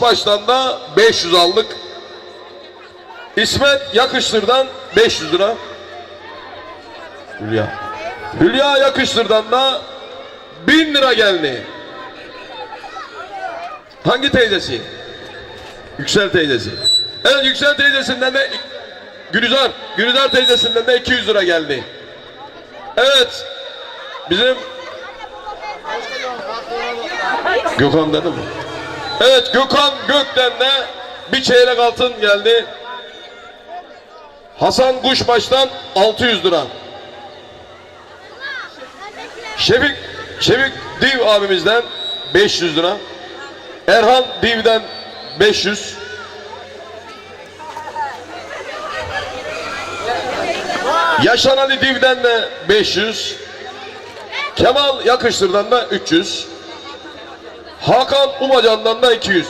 baştan da 500 aldık. İsmet Yakıştır'dan 500 lira. Hülya. Hülya Yakıştır'dan da 1000 lira geldi. Hangi teyzesi? Yüksel teyzesi. Evet Yüksel teyzesinden de Gülizar, Gülizar teyzesinden de 200 lira geldi. Evet. Bizim Gökhan dedi mi? Evet Gökhan Gök'ten de bir çeyrek altın geldi. Hasan Kuşbaş'tan 600 lira. Şevik, Şevik Div abimizden 500 lira. Erhan Div'den 500. Yaşan Ali Div'den de 500. Kemal Yakıştır'dan da 300. Hakan Umacan'dan da 200.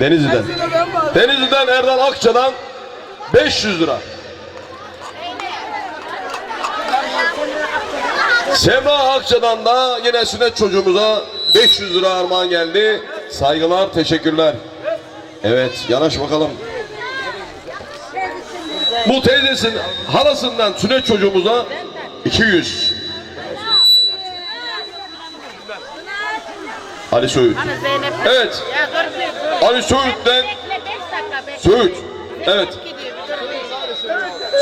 Denizli'den. Denizli'den Erdal Akça'dan 500 lira. Sema Akça'dan da yine sünnet çocuğumuza 500 lira armağan geldi. Saygılar, teşekkürler. Evet, yanaş bakalım. Bu teyzesinin halasından sünnet çocuğumuza 200. Ali Söğüt. Evet. Ali Söğüt'ten Bekle 5 dakika bekle. Söğüt. Evet.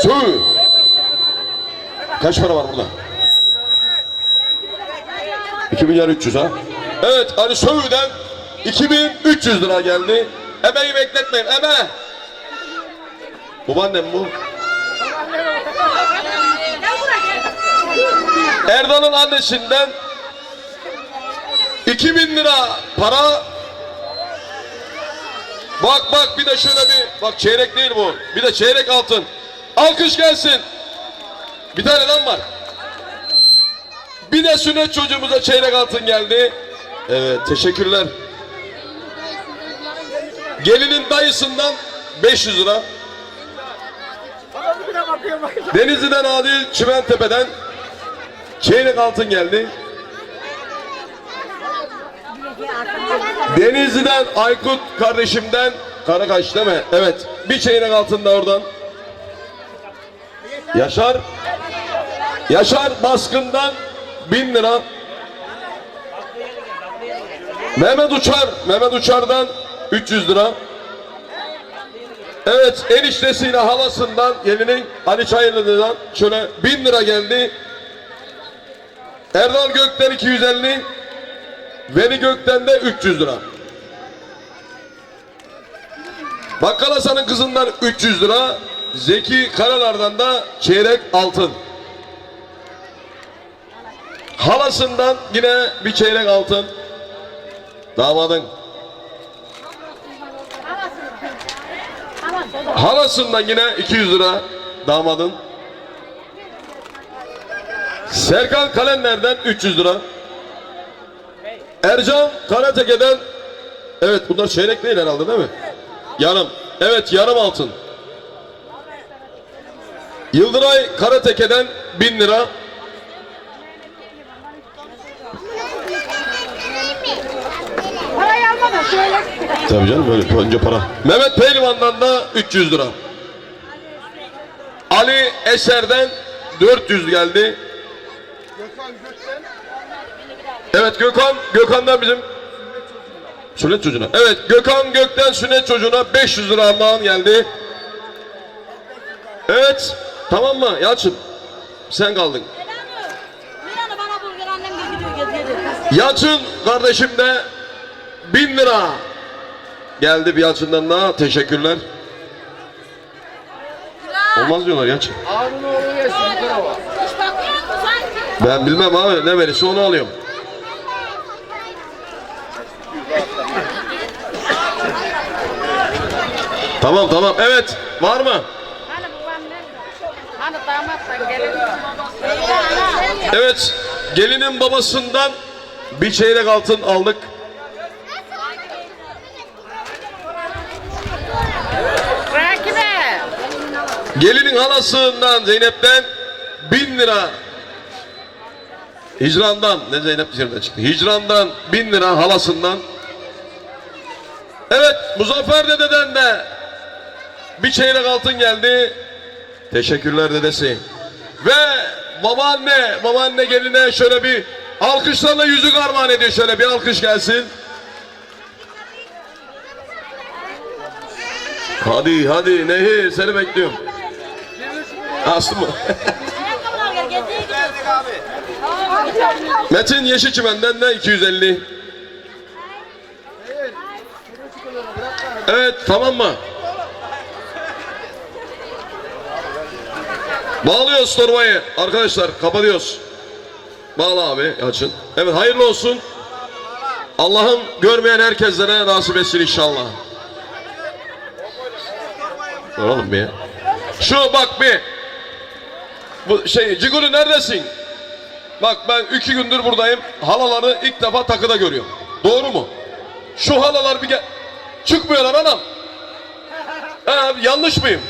Söğüt. Kaç para var burada? 2 milyar 300 ha. Evet Ali Söğüt'den 2300 lira geldi. Emeği bekletmeyin. Eme. Babaannem bu. Erdal'ın annesinden 2000 lira para. Bak bak bir de şöyle bir bak çeyrek değil bu. Bir de çeyrek altın. Alkış gelsin. Bir tane adam var. Bir de sünnet çocuğumuza çeyrek altın geldi. Evet teşekkürler. Gelinin dayısından 500 lira. Denizli'den Adil Çimentepe'den çeyrek altın geldi. Denizli'den Aykut kardeşimden Karakaş değil mi? Evet. Bir çeyrek altın da oradan. Yaşar Yaşar Baskın'dan bin lira. Mehmet Uçar Mehmet Uçar'dan 300 lira. Evet eniştesiyle halasından gelinin Ali Çayırlı'dan şöyle bin lira geldi. Erdal Gökten 250. Veli Gökten de 300 lira. Bakkal Hasan'ın kızından 300 lira. Zeki Karalar'dan da çeyrek altın. Halasından yine bir çeyrek altın. Damadın. Halasından yine 200 lira damadın. Serkan Kalenler'den 300 lira. Ercan Karateke'den Evet bunlar çeyrek değil herhalde değil mi? Yarım. Evet yarım altın. Yıldıray Karateke'den 1000 lira. Parayı alma da söyle. Tabii canım böyle önce para. Mehmet Pehlivan'dan da 300 lira. Ali Eser'den 400 geldi. Evet Gökhan, Gökhan'dan bizim sünnet çocuğuna. Evet Gökhan Gök'ten sünnet çocuğuna 500 lira armağan geldi. Evet tamam mı Yalçın? Sen kaldın. Yalçın kardeşim de 1000 lira geldi bir Yalçın'dan daha teşekkürler. Olmaz diyorlar Yalçın. Ben bilmem abi ne verirse onu alıyorum. Tamam tamam evet var mı? Hani. Evet gelinin babasından bir çeyrek altın aldık. Gelinin halasından Zeynep'ten bin lira Hicrandan ne Zeynep dışarıdan çıktı. Hicrandan bin lira halasından. Evet Muzaffer dededen de bir çeyrek altın geldi. Teşekkürler dedesi. Ve babaanne, babaanne geline şöyle bir alkışlarla yüzük armağan ediyor. Şöyle bir alkış gelsin. Hadi hadi Nehir seni bekliyorum. Aslı mı? Metin Yeşilçimen'den de 250. Evet tamam mı? Bağlıyoruz torbayı arkadaşlar kapatıyoruz. Bağla abi açın. Evet hayırlı olsun. Allah'ım görmeyen herkeslere nasip etsin inşallah. Oğlum bir. Şu bak bir. Bu şey Ciguli neredesin? Bak ben iki gündür buradayım. Halaları ilk defa takıda görüyorum. Doğru mu? Şu halalar bir gel... Çıkmıyorlar anam. Ha, yanlış mıyım?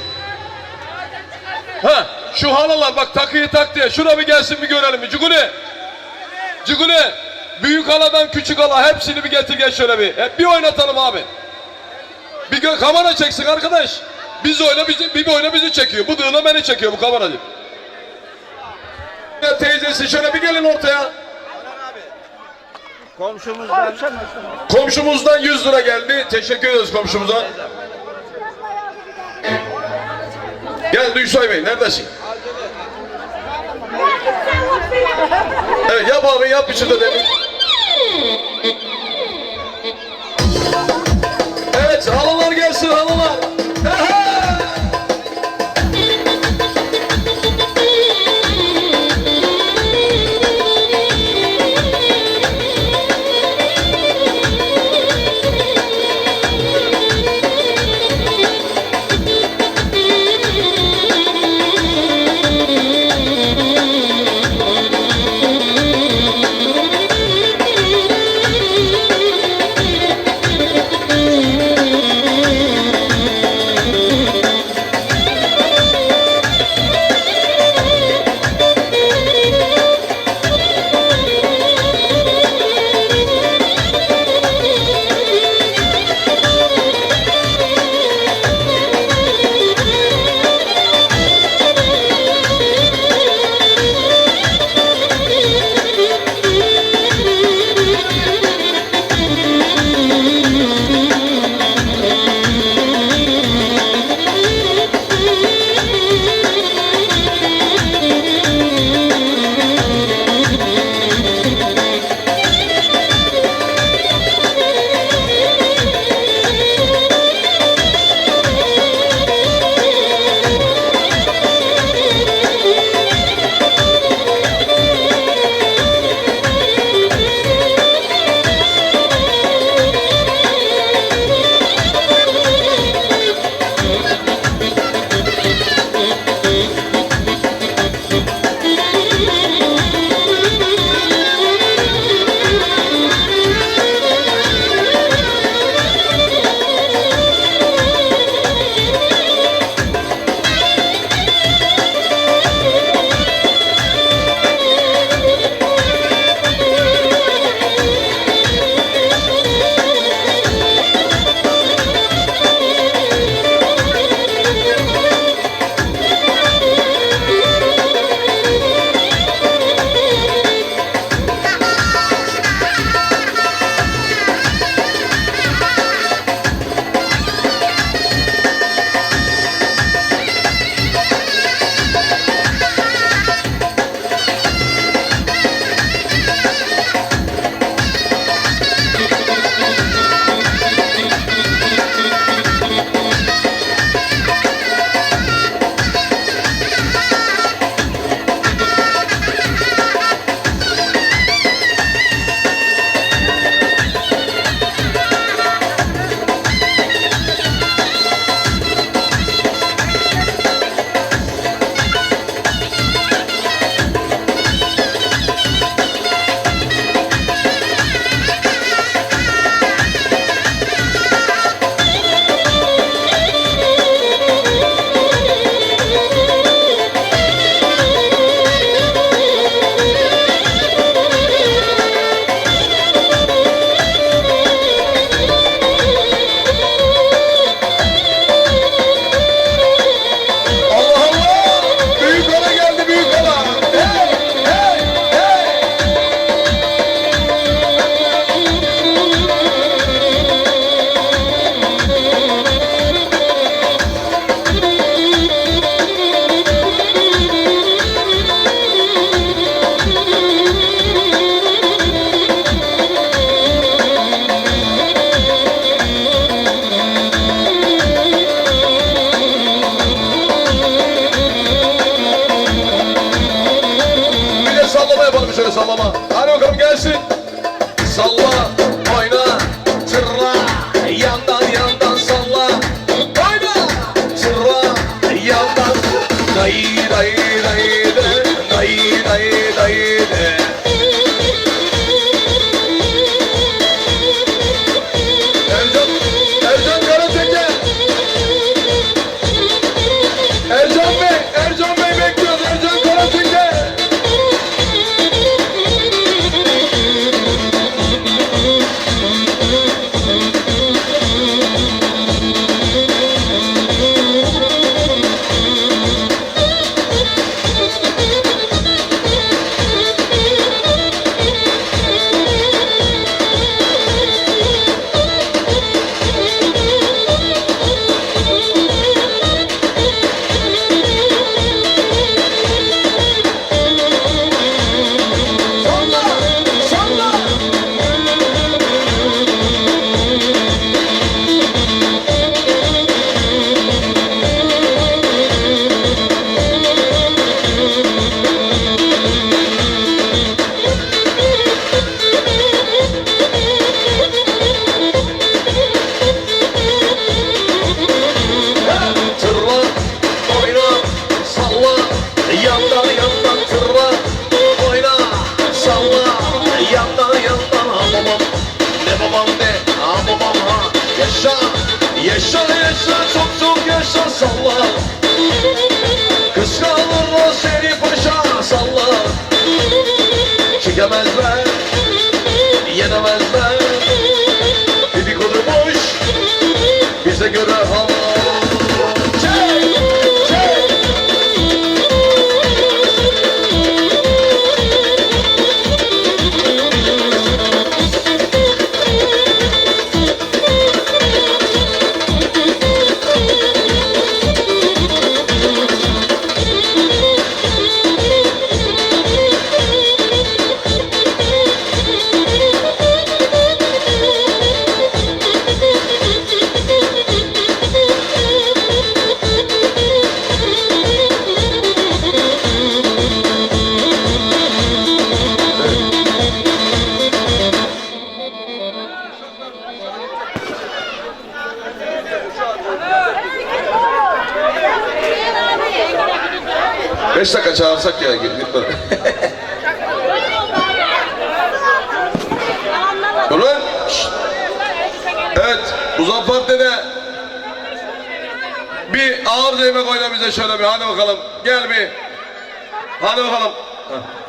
Ha, şu halalar bak takıyı tak diye. Şuna bir gelsin bir görelim. bir. Cuguli. Cuguli. Büyük haladan küçük hala hepsini bir getir gel şöyle bir. Hep bir oynatalım abi. Bir kamera çeksin arkadaş. Biz oyna bizi, bir oyna bizi çekiyor. Bu dığına beni çekiyor bu kameracı. Ya teyzesi şöyle bir gelin ortaya. Komşumuzdan Komşumuzdan 100 lira geldi. Teşekkür ederiz komşumuza. Gel Duysoy Bey neredesin? Evet yap abi yap bir de demin. Bir ağır değme koyla bize şöyle bir hadi bakalım. Gel bir. Hadi bakalım. Heh.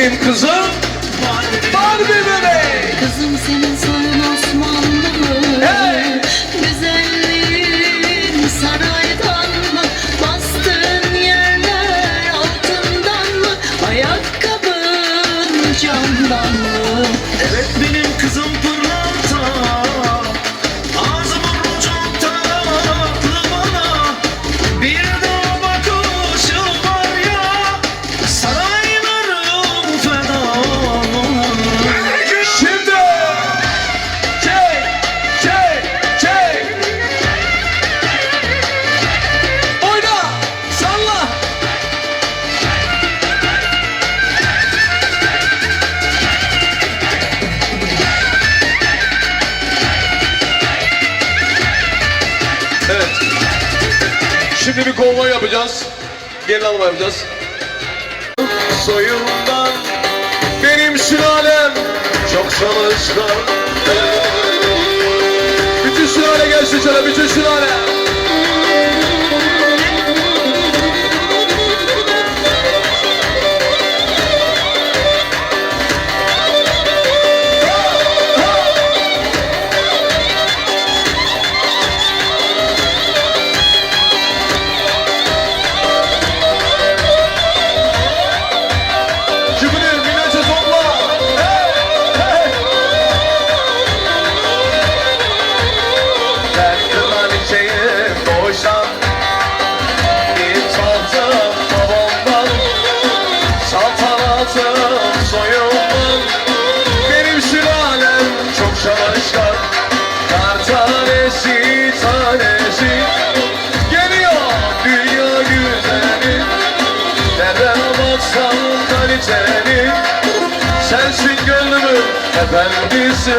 benim kızım Barbie bebek. Üçlü bir konvoy yapacağız. Gelin alma yapacağız. Soyumdan benim sülalem çok çalışkan. Bütün sülale gelsin şöyle bütün sülale. efendisi.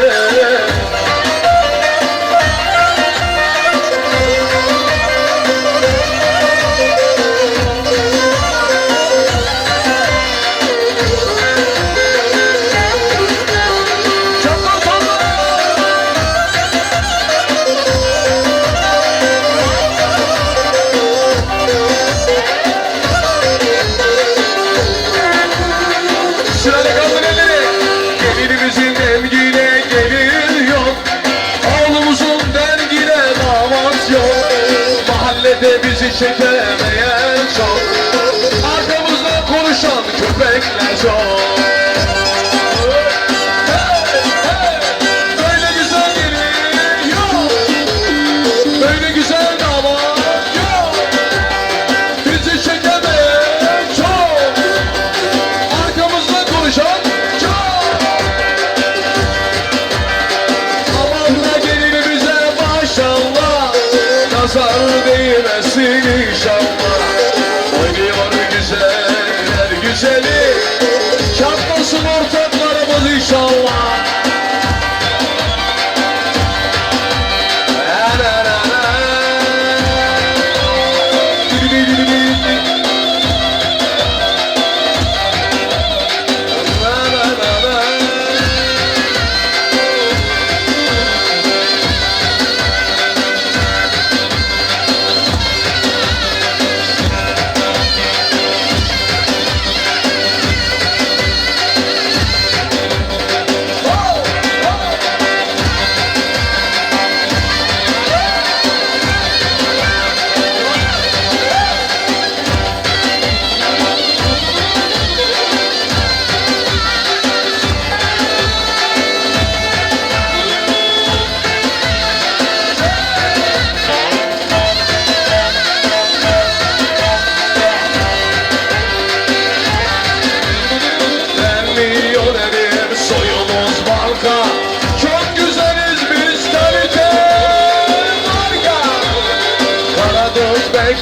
İlimizin emgine gelir yok. Oğlumuzun dergine damat yok. Mahallede bizi çekemeyen çok. Arkamızdan konuşan köpekler çok.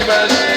geçmez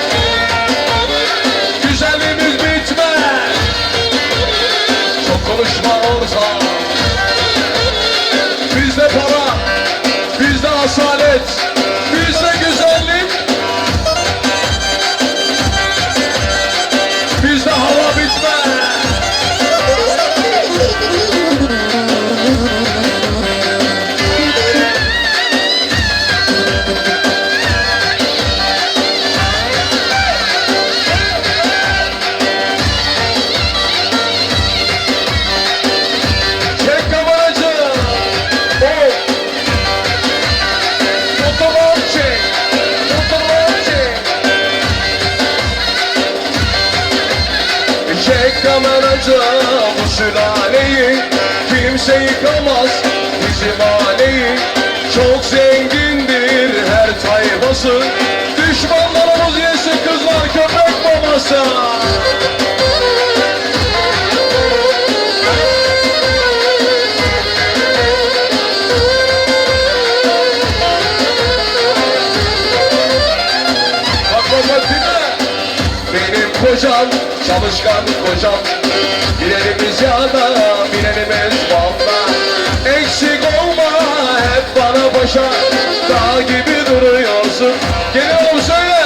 yakalanacak bu sülaleyi. Kimse yıkamaz bizim aileyi Çok zengindir her tayfası. Düşmanlarımız yesin kızlar köpek babası. çalışkan kocam. Giderimiz ya da binerimiz valla Eksik olma hep bana başa. Dağ gibi duruyorsun. Gene o söyle.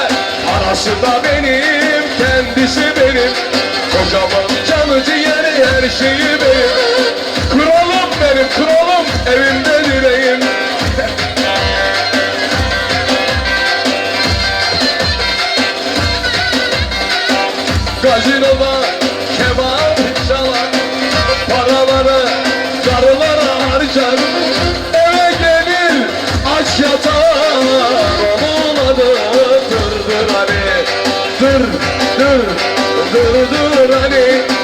Anası da benim kendisi benim. Kocamın canı ciğeri her şeyi benim. dur, dur dur Ali